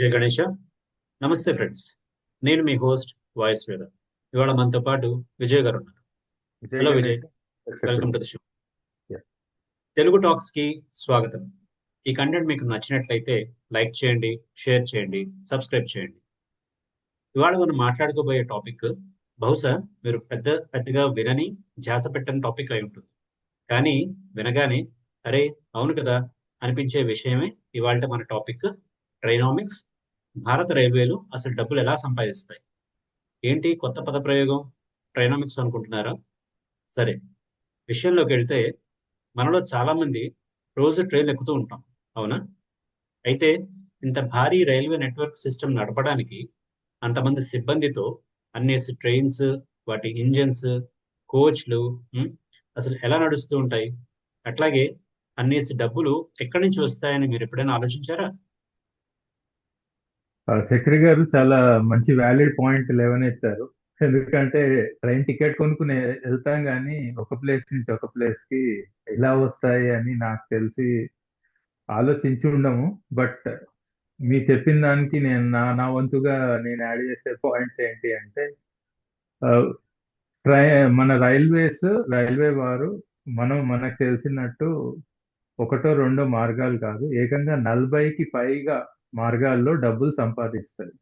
జై గణేష. నమస్తే ఫ్రెండ్స్. నేను మీ హోస్ట్ వాయిస్ వేద. ఇవాళ మనతో పాటు విజయ్ గారు ఉన్నారు. Hello Vijay. Welcome to the show. Telugu టాక్స్కి స్వాగతం. ఈ కంటెంట్ మీకు నచ్చినట్లయితే లైక్ చేయండి షేర్ చేయండి సబ్స్క్రైబ్ చేయండి. ఇవాళ మనం మాట్లాడుకోబోయే టాపిక్ బహుశా మీరు పెద్ద పెద్దగా వినని ధ్యాస పెట్టని టాపిక్ అయి ఉంటుంది. కానీ వినగానే అరే అవును కదా అనిపించే విషయమే ఇవాళ మన టాపిక్ ట్రైనామిక్స్ భారత రైల్వేలు అసలు డబ్బులు ఎలా సంపాదిస్తాయి? ఏంటి కొత్త పద ప్రయోగం? ట్రైనామిక్స్ అనుకుంటున్నారా? సరే విషయంలోకి వెళ్తే మనలో చాలామంది రోజు ట్రైన్ ఎక్కుతూ ఉంటాం అవునా? అయితే ఇంత భారీ రైల్వే నెట్వర్క్ సిస్టమ్ నడపడానికి అంతమంది సిబ్బందితో అన్నేసి ట్రైన్స్ వాటి ఇంజన్స్ కోచ్లు అసలు ఎలా నడుస్తూ ఉంటాయి? అట్లాగే అన్నేసి డబ్బులు ఎక్కడి నుంచి వస్తాయని మీరు ఎప్పుడైనా ఆలోచించారా? చక్రి గారు చాలా మంచి వ్యాలిడ్ పాయింట్ లేవనెత్తారు. ఎందుకంటే ట్రైన్ టికెట్ కొనుక్కుని వెళ్తాం కానీ ఒక ప్లేస్ నుంచి ఒక ప్లేస్కి ఎలా వస్తాయి అని నాకు తెలిసి ఆలోచించి ఉండము. బట్ మీరు చెప్పిన దానికి నేను నా నా వంతుగా నేను యాడ్ చేసే పాయింట్ ఏంటి అంటే ట్రై మన రైల్వేస్ రైల్వే వారు మనం మనకు తెలిసినట్టు ఒకటో రెండో మార్గాలు కాదు. ఏకంగా నలభైకి పైగా మార్గాల్లో డబ్బులు సంపాదిస్తారు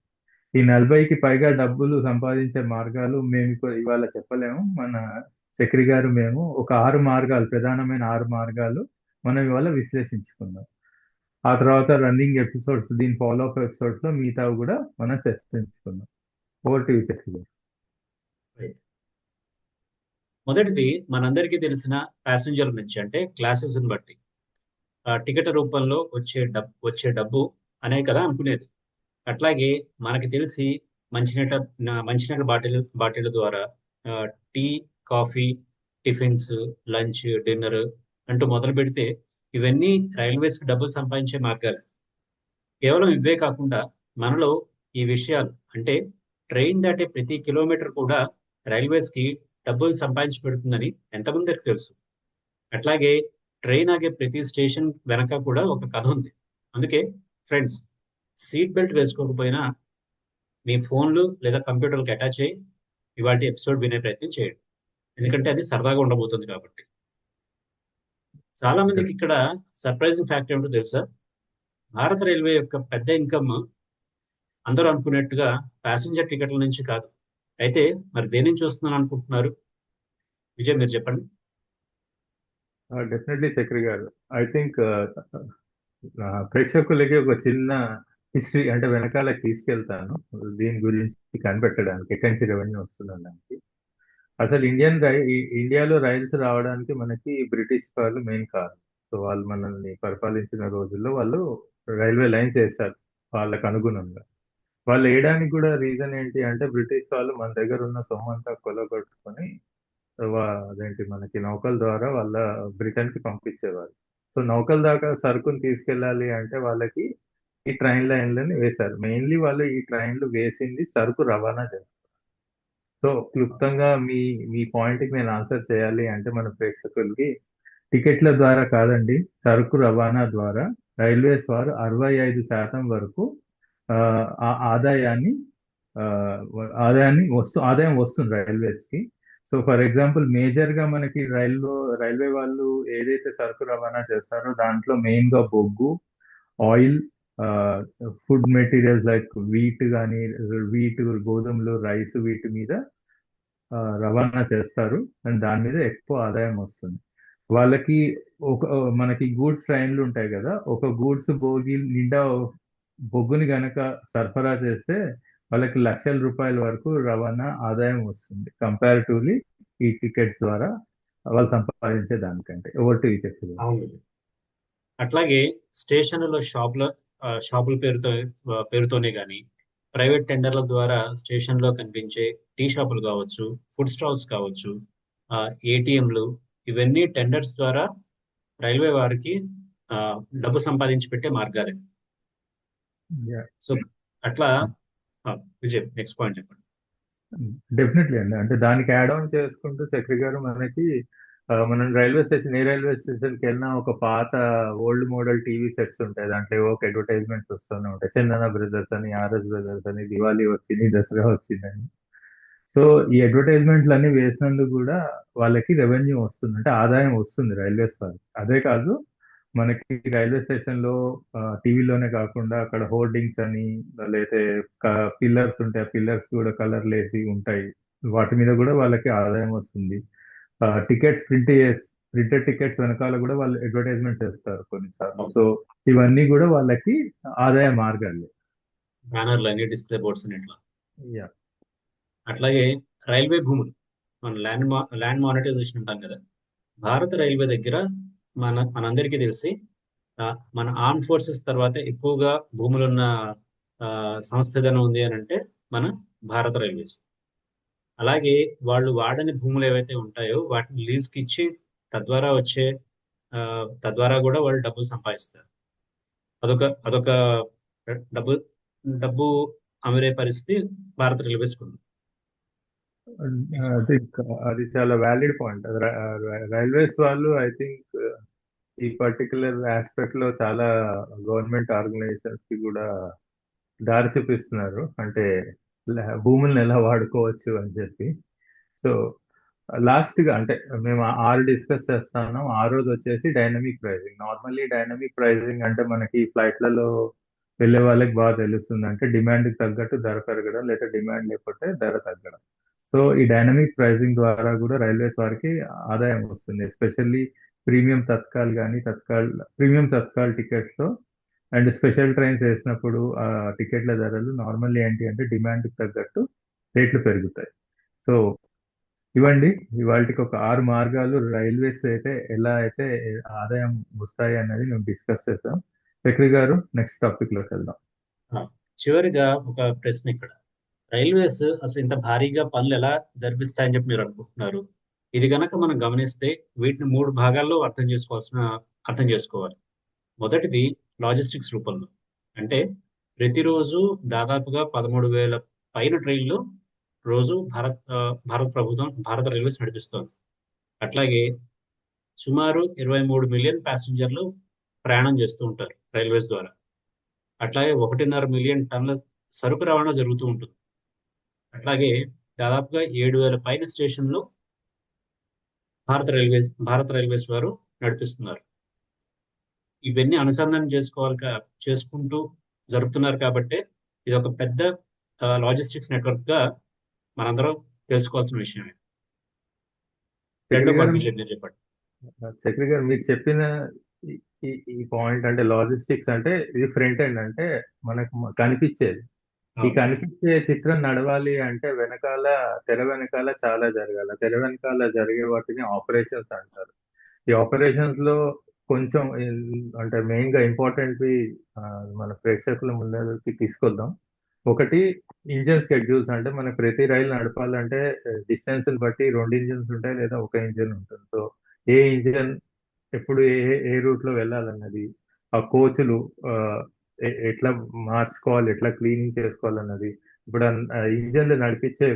ఈ నలభైకి పైగా డబ్బులు సంపాదించే మార్గాలు మేము ఇవాళ చెప్పలేము. మన చక్రి గారు మేము ఒక ఆరు మార్గాలు ప్రధానమైన ఆరు మార్గాలు మనం ఇవాళ విశ్లేషించుకుందాం ఆ తర్వాత రన్నింగ్ ఎపిసోడ్స్ దీని ఫాలో అప్ ఎపిసోడ్స్లో మిగతా కూడా మనం చర్చించుకుందాం ఓవర్ టీవీ చక్రి గారు. మొదటిది మనందరికీ తెలిసిన ప్యాసింజర్ నుంచి అంటే క్లాసెస్ బట్టి. ఆ టికెట్ రూపంలో వచ్చే డబ్బు వచ్చే డబ్బు అనే కదా అనుకునేది. అట్లాగే మనకి తెలిసి మంచినీళ్ళ మంచినీళ్ళ బాటిల్ బాటిల్ ద్వారా tea coffee tiffins lunch dinner అంటూ మొదలు పెడితే ఇవన్నీ రైల్వేస్ డబ్బులు సంపాదించే మార్గాలు. కేవలం ఇవే కాకుండా మనలో ఈ విషయాలు అంటే ట్రైన్ దాటే ప్రతి కిలోమీటర్ కూడా రైల్వేస్కి డబ్బులు సంపాదించి పెడుతుందని ఎంతమందికి తెలుసు? అట్లాగే ట్రైన్ ఆగే ప్రతి స్టేషన్ వెనక కూడా ఒక కథ ఉంది. అందుకే ఫ్రెండ్స్ సీట్ బెల్ట్ వేసుకోకపోయినా మీ ఫోన్లు లేదా కంప్యూటర్లకు అటాచ్ అయ్యి ఇవాటి ఎపిసోడ్ వినే ప్రయత్నం చేయండి. ఎందుకంటే అది సరదాగా ఉండబోతుంది కాబట్టి. చాలా మందికి ఇక్కడ సర్ప్రైజింగ్ ఫ్యాక్ట్ ఏమిటో తెలుసా? భారత రైల్వే యొక్క పెద్ద ఇన్కమ్ అందరూ అనుకున్నట్టుగా ప్యాసింజర్ టికెట్ల నుంచి కాదు. అయితే మరి దేని నుంచి వస్తుందని అనుకుంటున్నారు? విజయ్ మీరు చెప్పండి. డెఫినెట్లీ చక్రి గారు. ఐ థింక్ ప్రేక్షకులకి ఒక చిన్న హిస్టరీ అంటే వెనకాల తీసుకెళ్తాను. దీని గురించి కనిపెట్టడానికి ఎక్కడి నుంచి రెవెన్యూ వస్తుందనడానికి. అసలు ఇండియన్ రై ఇండియాలో రైల్స్ రావడానికి మనకి బ్రిటిష్ వాళ్ళు మెయిన్ కారణం. సో వాళ్ళు మనల్ని పరిపాలించిన రోజుల్లో వాళ్ళు రైల్వే లైన్స్ వేస్తారు వాళ్ళకు అనుగుణంగా. వాళ్ళు వేయడానికి కూడా రీజన్ ఏంటి అంటే బ్రిటిష్ వాళ్ళు మన దగ్గర ఉన్న సొమ్ము అంతా కొలగొట్టుకొని వా- అదేంటి మనకి నౌకల ద్వారా వాళ్ళ బ్రిటన్కి పంపించేవారు. సో నౌకల దాకా సరుకుని తీసుకెళ్ళాలి అంటే వాళ్ళకి ఈ ట్రైన్ లైన్లని వేశారు. మెయిన్లీ వాళ్ళు ఈ ట్రైన్లు వేసింది సరుకు రవాణా చేస్తారు. సో క్లుప్తంగా మీ మీ పాయింట్కి నేను ఆన్సర్ చేయాలి అంటే మన ప్రేక్షకులకి టికెట్ల ద్వారా కాదండి సరుకు రవాణా ద్వారా రైల్వేస్ వారు అరవై ఐదు శాతం వరకు ఆ, ఆదాయాన్ని ఆదాయాన్ని వస్తు ఆదాయం వస్తుంది రైల్వేస్కి సో ఫర్ ఎగ్జాంపుల్ మేజర్గా మనకి రైల్లో రైల్వే వాళ్ళు ఏదైతే సరుకు రవాణా చేస్తారో దాంట్లో మెయిన్గా బొగ్గు oil food materials like wheat కానీ వీట్ గోధుమలు రైస్ వీటి మీద రవాణా చేస్తారు. అండ్ దాని మీద ఎక్కువ ఆదాయం వస్తుంది. వాళ్ళకి ఒక మనకి గూడ్స్ ట్రైన్లు ఉంటాయి కదా ఒక గూడ్స్ బోగి నిండా బొగ్గుని గనక సరఫరా చేస్తే వాళ్ళకి లక్షల రూపాయల వరకు రవాణా ఆదాయం వస్తుంది. కంపారిటివ్లీ ఈ టికెట్స్ ద్వారా వాళ్ళు సంపాదించే దానికంటే. ఓవర్ టు చెప్పి అవును. అట్లాగే స్టేషన్లలో షాపుల షాపుల పేరుతో పేరుతోనే కానీ ప్రైవేట్ టెండర్ల ద్వారా స్టేషన్లో కనిపించే టీ షాపులు కావచ్చు ఫుడ్ స్టాల్స్ కావచ్చు ఏటీఎంలు ఇవన్నీ టెండర్స్ ద్వారా రైల్వే వారికి డబ్బు సంపాదించి పెట్టే మార్గాలే. సో అట్లా విజయ్ నెక్స్ట్ పాయింట్ చెప్పండి. డెఫినెట్లీ అండి. అంటే దానికి యాడ్ ఆన్ చేసుకుంటూ చక్రి గారు మనకి మనం రైల్వే స్టేషన్ ఏ రైల్వే స్టేషన్కి వెళ్ళినా ఒక పాత ఓల్డ్ మోడల్ టీవీ సెట్స్ ఉంటాయి. దాంట్లో ఏవో ఒక అడ్వర్టైజ్మెంట్స్ వస్తూనే ఉంటాయి. చందన బ్రదర్స్ అని ఆర్ఎస్ బ్రదర్స్ అని దివాళీ వచ్చింది దసరా వచ్చిందని. సో ఈ అడ్వర్టైజ్మెంట్లు అన్ని వేసినందుకు కూడా వాళ్ళకి రెవెన్యూ వస్తుంది. అంటే ఆదాయం వస్తుంది రైల్వేస్ వాళ్ళకి అదే కాదు మనకి రైల్వే స్టేషన్లో టీవీలోనే కాకుండా అక్కడ హోర్డింగ్స్ అని లేకపోతే పిల్లర్స్ ఉంటాయి. ఆ పిల్లర్స్ కూడా కలర్ లేసి ఉంటాయి. వాటి మీద కూడా వాళ్ళకి ఆదాయం వస్తుంది. టికెట్స్ ప్రింట్ చేసి ప్రింటెడ్ టికెట్స్ వెనకాల కూడా వాళ్ళు అడ్వర్టైజ్మెంట్స్ చేస్తారు కొన్నిసార్లు. సో ఇవన్నీ కూడా వాళ్ళకి ఆదాయ మార్గాలు. బ్యానర్లు డిస్ప్లే బోర్డ్స్ యా. అట్లాగే రైల్వే భూములు మన ల్యాండ్ ల్యాండ్ మానిటైజేషన్ ఉంటాం కదా. భారత రైల్వే దగ్గర మన మనందరికీ తెలిసి మన ఆర్మ్ ఫోర్సెస్ తర్వాత ఎక్కువగా భూములున్న ఆ, సంస్థ ఏదైనా ఉంది అని అంటే మన భారత రైల్వేస్. అలాగే వాళ్ళు వాడని భూములు ఏవైతే ఉంటాయో వాటిని లీజ్కి ఇచ్చి తద్వారా వచ్చే తద్వారా కూడా వాళ్ళు డబ్బులు సంపాదిస్తారు. అదొక అదొక డబ్బు డబ్బు అమరే పరిస్థితి భారత రైల్వేస్ ఉంది. అది చాలా వ్యాలిడ్ పాయింట్. రైల్వేస్ వాళ్ళు ఐ థింక్ ఈ పర్టికులర్ ఆస్పెక్ట్లో చాలా గవర్నమెంట్ ఆర్గనైజేషన్స్కి కూడా దారి చూపిస్తున్నారు. అంటే భూములను ఎలా వాడుకోవచ్చు అని చెప్పి. సో లాస్ట్గా అంటే మేము ఆరు డిస్కస్ చేస్తున్నాం. ఆ రోజు వచ్చేసి dynamic pricing normally dynamic pricing అంటే మనకి ఫ్లైట్లలో వెళ్ళే వాళ్ళకి బాగా తెలుస్తుంది. అంటే డిమాండ్కి తగ్గట్టు ధర పెరగడం లేదా డిమాండ్ లేకపోతే ధర తగ్గడం. సో ఈ డైనమిక్ ప్రైజింగ్ ద్వారా కూడా రైల్వేస్ వారికి ఆదాయం వస్తుంది. ఎస్పెషల్లీ ప్రీమియం తత్కాల్ కానీ tatkal premium tatkal tickets and special trains వేసినప్పుడు ఆ టికెట్ల ధరలు నార్మల్లీ ఏంటి అంటే డిమాండ్కి తగ్గట్టు రేట్లు పెరుగుతాయి. సో ఇవ్వండి. ఇవాళకి ఒక ఆరు మార్గాలు. రైల్వేస్ అయితే ఎలా అయితే ఆదాయం వస్తాయి అన్నది మేము డిస్కస్ చేస్తాం చక్రి గారు నెక్స్ట్ టాపిక్లోకి వెళ్దాం చివరిగా ఒక ప్రశ్న ఇక్కడ. రైల్వేస్ అసలు ఇంత భారీగా పనులు ఎలా జరిపిస్తాయని చెప్పి మీరు అనుకుంటున్నారు? ఇది గనక మనం గమనిస్తే వీటిని మూడు భాగాల్లో అర్థం చేసుకోవాల్సిన అర్థం చేసుకోవాలి. మొదటిది లాజిస్టిక్స్ రూపంలో. అంటే ప్రతిరోజు దాదాపుగా పదమూడు వేల పైన ట్రైన్లు రోజు భారత్ భారత ప్రభుత్వం భారత రైల్వేస్ నడిపిస్తోంది. అట్లాగే సుమారు ఇరవై మూడు మిలియన్ ప్యాసింజర్లు ప్రయాణం చేస్తూ ఉంటారు రైల్వేస్ ద్వారా. అట్లాగే ఒకటిన్నర మిలియన్ టన్నుల సరుకు రవాణా జరుగుతూ ఉంటుంది. అట్లాగే దాదాపుగా ఏడు వేల పైన స్టేషన్లు భారత రైల్వేస్ భారత రైల్వేస్ వారు నడిపిస్తున్నారు. ఇవన్నీ అనుసంధానం చేసుకోవాలి చేసుకుంటూ జరుపుతున్నారు కాబట్టి ఇది ఒక పెద్ద లాజిస్టిక్స్ నెట్వర్క్గా మనందరం తెలుసుకోవాల్సిన విషయమే. రెండో పాయింట్ చెప్పండి. చక్రి గారు మీరు చెప్పిన ఈ- పాయింట్ అంటే లాజిస్టిక్స్ అంటే ఇది ఫ్రంట్ ఎండ్ అంటే మనకు కనిపించేది. ఈ కనిపించే చిత్రం నడవాలి అంటే వెనకాల తెర వెనకాల చాలా జరగాలి. తెర వెనకాల జరిగే వాటిని ఆపరేషన్స్ అంటారు. ఈ ఆపరేషన్స్లో కొంచెం అంటే మెయిన్గా ఇంపార్టెంట్ మన ప్రేక్షకుల ముందరికి తీసుకొద్దాం. ఒకటి ఇంజన్ స్కెడ్యూల్స్ అంటే మన ప్రతి రైలు నడపాలంటే డిస్టెన్స్ బట్టి రెండు ఇంజన్స్ ఉంటాయి లేదా ఒక ఇంజన్ ఉంటుంది. సో ఏ ఇంజన్ ఎప్పుడు ఏ ఏ రూట్లో వెళ్ళాలన్నది ఆ కోచ్లు ఎట్లా మార్చుకోవాలి ఎట్లా క్లీనింగ్ చేసుకోవాలన్నది. ఇప్పుడు ఇంజన్లు నడిపించే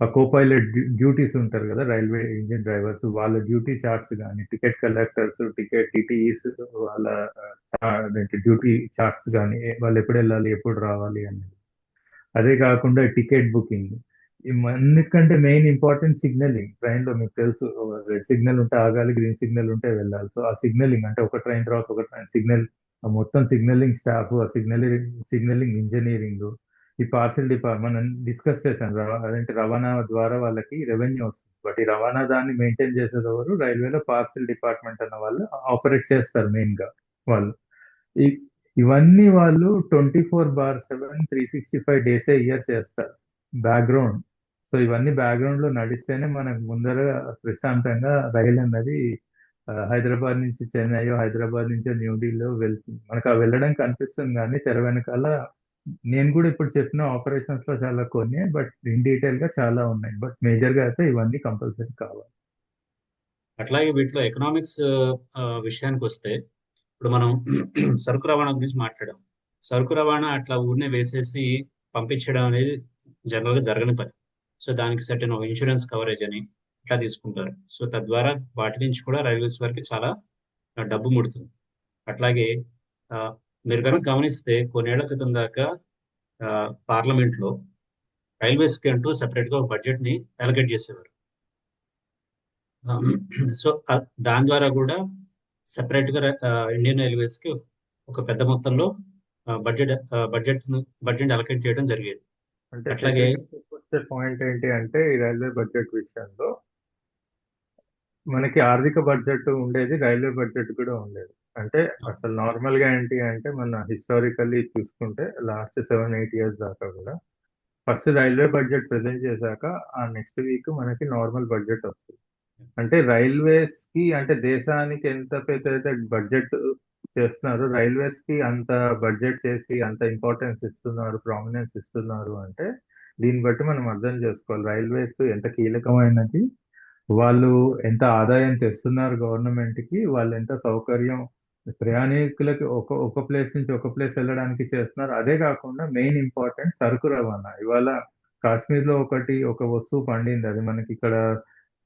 ఆ కోపైలట్ డ్యూటీస్ ఉంటారు కదా రైల్వే ఇంజిన్ డ్రైవర్స్ వాళ్ళ డ్యూటీ చార్ట్స్ కానీ టికెట్ కలెక్టర్స్ టికెట్ టీటీఈస్ వాళ్ళ డ్యూటీ చార్ట్స్ కానీ వాళ్ళు ఎప్పుడు వెళ్ళాలి ఎప్పుడు రావాలి అనేది అదే కాకుండా టికెట్ బుకింగ్. అన్నిటికంటే మెయిన్ ఇంపార్టెంట్ సిగ్నలింగ్. ట్రైన్లో మీకు తెలుసు రెడ్ సిగ్నల్ ఉంటే ఆగాలి గ్రీన్ సిగ్నల్ ఉంటే వెళ్ళాలి. సో ఆ సిగ్నలింగ్ అంటే ఒక ట్రైన్ తర్వాత ఒక ట్రైన్ సిగ్నల్ మొత్తం సిగ్నలింగ్ స్టాఫ్ ఆ సిగ్నలింగ్ సిగ్నలింగ్ ఇంజనీరింగ్ ఈ పార్సల్ డిపార్ట్మెంట్ డిస్కస్ చేశాను అదంటే రవాణా ద్వారా వాళ్ళకి రెవెన్యూ వస్తుంది. బట్ ఈ రవాణా దాన్ని మెయింటైన్ చేసేది రైల్వేలో పార్సల్ డిపార్ట్మెంట్ అన్న వాళ్ళు ఆపరేట్ చేస్తారు మెయిన్గా వాళ్ళు. ఈ- ఇవన్నీ వాళ్ళు twenty four bar seven three sixty five days year చేస్తారు. బ్యాక్గ్రౌండ్ సో ఇవన్నీ బ్యాక్గ్రౌండ్లో నడిస్తేనే మనకు ముందర ప్రశాంతంగా రైలు అన్నది హైదరాబాద్ నుంచి చెన్నై హైదరాబాద్ నుంచి న్యూఢిల్లీలో వెళ్తుంది మనకు ఆ వెళ్ళడం కనిపిస్తుంది కానీ తెర వెనకాల నేను కూడా ఇప్పుడు చెప్పిన ఆపరేషన్స్లో చాలా కొన్ని బట్ ఇన్ డీటెయిల్గా చాలా ఉన్నాయి. బట్ మేజర్గా అయితే ఇవన్నీ కంపల్సరీ కావాలి. అట్లాగే వీటిలో ఎకనామిక్స్ విషయానికి వస్తే ఇప్పుడు మనం సరుకు రవాణా గురించి మాట్లాడాం. సరుకు రవాణా అట్లా ఊరినే వేసేసి పంపించడం అనేది జనరల్గా జరగని పని. సో దానికి సర్టెన్ ఒక ఇన్సూరెన్స్ కవరేజ్ అని ఇట్లా తీసుకుంటారు. సో తద్వారా వాటి నుంచి కూడా రైల్వేస్ వారికి చాలా డబ్బు ముడుతుంది. అట్లాగే మీరు కనుక గమనిస్తే కొన్నేళ్ళ క్రితం దాకా ఆ, పార్లమెంట్లో రైల్వేస్కి అంటూ సెపరేట్గా ఒక బడ్జెట్ని అలొకేట్ చేసేవారు. సో దాని ద్వారా కూడా సెపరేట్గా ఆ, ఇండియన్ రైల్వేస్కి ఒక పెద్ద మొత్తంలో బడ్జెట్ బడ్జెట్ బడ్జెట్ అలొకేట్ చేయడం జరిగేది. అంటే అట్లాగే పాయింట్ ఏంటి అంటే ఈ రైల్వే బడ్జెట్ విషయంలో మనకి ఆర్థిక బడ్జెట్ ఉండేది రైల్వే బడ్జెట్ కూడా ఉండేది. అంటే అసలు నార్మల్గా ఏంటి అంటే మన హిస్టారికల్లీ చూసుకుంటే లాస్ట్ సెవెన్ ఎయిట్ ఇయర్స్ దాకా కూడా ఫస్ట్ రైల్వే బడ్జెట్ ప్రెజెంట్ చేశాక ఆ నెక్స్ట్ వీక్ మనకి నార్మల్ బడ్జెట్ వస్తుంది. అంటే రైల్వేస్కి అంటే దేశానికి ఎంత పెద్ద అయితే బడ్జెట్ చేస్తున్నారు రైల్వేస్కి అంత బడ్జెట్ చేసి అంత ఇంపార్టెన్స్ ఇస్తున్నారు ప్రామినెన్స్ ఇస్తున్నారు అంటే దీన్ని బట్టి మనం అర్థం చేసుకోవాలి. రైల్వేస్ ఎంత కీలకమైనది వాళ్ళు ఎంత ఆదాయం తెస్తున్నారు గవర్నమెంట్కి వాళ్ళు ఎంత సౌకర్యం ప్రయాణికులకి ఒక ఒక ప్లేస్ నుంచి ఒక ప్లేస్ వెళ్ళడానికి చేస్తున్నారు. అదే కాకుండా మెయిన్ ఇంపార్టెంట్ సరుకు రవాణా. ఇవాళ కాశ్మీర్లో ఒకటి ఒక వస్తువు పండింది. అది మనకి ఇక్కడ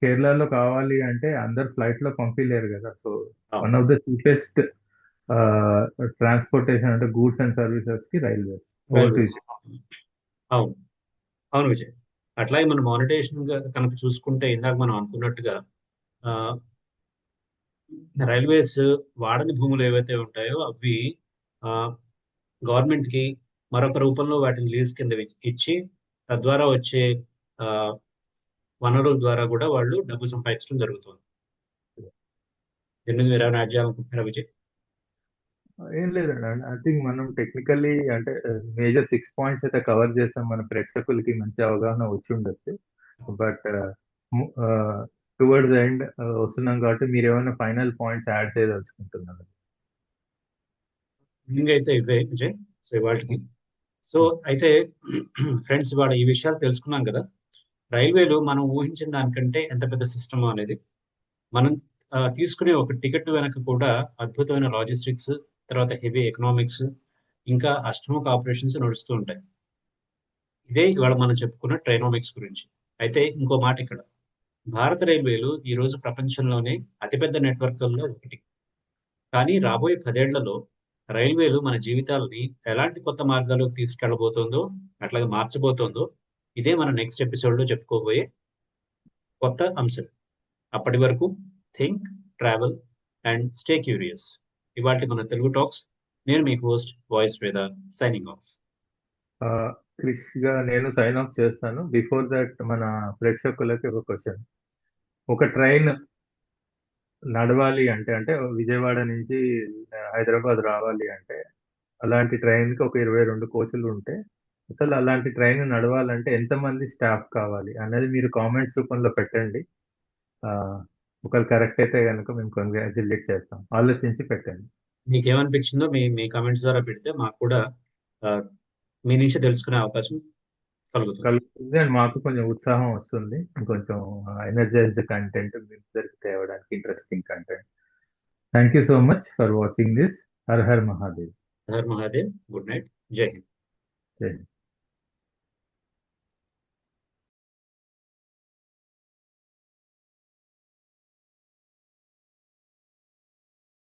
కేరళలో కావాలి అంటే అందరు ఫ్లైట్లో పంపించలేరు కదా. So one of the cheapest transportation అంటే గూడ్స్ అండ్ సర్వీసెస్కి రైల్వేస్. రైల్వేస్. అవును. అవును విజయ్. అట్లాగే మనం మానిటైజేషన్ కనుక చూసుకుంటే ఇందాక మనం అనుకున్నట్టుగా ఆ, రైల్వేస్ వాడని భూములు ఏవైతే ఉంటాయో అవి ఆ, గవర్నమెంట్కి మరొక రూపంలో వాటిని లీజ్ కింద ఇచ్చి తద్వారా వచ్చే ఆ, వనరుల ద్వారా కూడా వాళ్ళు డబ్బు సంపాదించడం జరుగుతుంది. ఎనిమిది ఇరవై ఏమైనా యాడ్ విజయ్? ఏం లేదండి. ఐ థింక్ మనం టెక్నికల్లీ అంటే మేజర్ సిక్స్ పాయింట్స్ అయితే కవర్ చేసాం. మన ప్రేక్షకులకి మంచి అవగాహన వచ్చి ఉండొచ్చు. బట్ టువర్డ్స్ ఎండ్ వస్తున్నాం కాబట్టి మీరు ఏమైనా ఫైనల్ పాయింట్స్ యాడ్ చేయదలుచుకుంటున్నారు? అయితే ఇవే విజయ్ సో వాటికి సో అయితే ఫ్రెండ్స్ ఇవాళ ఈ విషయాలు తెలుసుకున్నాం కదా. రైల్వేలు మనం ఊహించిన దానికంటే ఎంత పెద్ద సిస్టమ్ అనేది మనం తీసుకునే ఒక టికెట్ వెనక కూడా అద్భుతమైన లాజిస్టిక్స్ తర్వాత హెవీ ఎకనామిక్స్ ఇంకా అష్టమక ఆపరేషన్స్ నడుస్తూ ఉంటాయి. ఇదే ఇవాళ మనం చెప్పుకున్న ట్రైనోమిక్స్ గురించి. అయితే ఇంకో మాట ఇక్కడ. భారత రైల్వేలు ఈ రోజు ప్రపంచంలోనే అతిపెద్ద నెట్వర్క్లలో ఒకటి. కానీ రాబోయే పదేళ్ళలో రైల్వేలు మన జీవితాలని ఎలాంటి కొత్త మార్గాల్లోకి తీసుకెళ్ళబోతోందో అట్లాగే మార్చబోతోందో ఇదే మన నెక్స్ట్ ఎపిసోడ్లో చెప్పుకోబోయే కొత్త అంశం. అప్పటి వరకు think travel and stay curious. ఇవాళ మన తెలుగు టాక్స్. నేను మీ host voice Veda signing off క్రిష్గా నేను సైన్ ఆఫ్ చేస్తాను. బిఫోర్ దట్ మన ప్రేక్షకులకి ఒక క్వశ్చన్ ఒక ట్రైన్ నడవాలి అంటే అంటే విజయవాడ నుంచి హైదరాబాద్ రావాలి అంటే అలాంటి ట్రైన్కి ఒక ఇరవై రెండు కోచ్లు ఉంటే అసలు అలాంటి ట్రైన్ నడవాలంటే ఎంతమంది స్టాఫ్ కావాలి అనేది మీరు కామెంట్స్ రూపంలో పెట్టండి. ఒకవేళ కరెక్ట్ అయితే కనుక మేము కంగ్రాచులేట్ చేస్తాం. ఆలోచించి పెట్టండి. మీకు ఏమనిపించిందో మీ మీ కామెంట్స్ ద్వారా పెడితే మాకు కూడా మీ నుంచి తెలుసుకునే అవకాశం కలుగుతుంది. కలుగుతుంది అండ్ మాకు కొంచెం ఉత్సాహం వస్తుంది. కొంచెం ఎనర్జైజ్డ్ కంటెంట్ మీ దగ్గరికి తేవడానికి interesting content thank you so much for watching this Har Har Mahadev Har Mahadev good night Jai Hind Jai Hind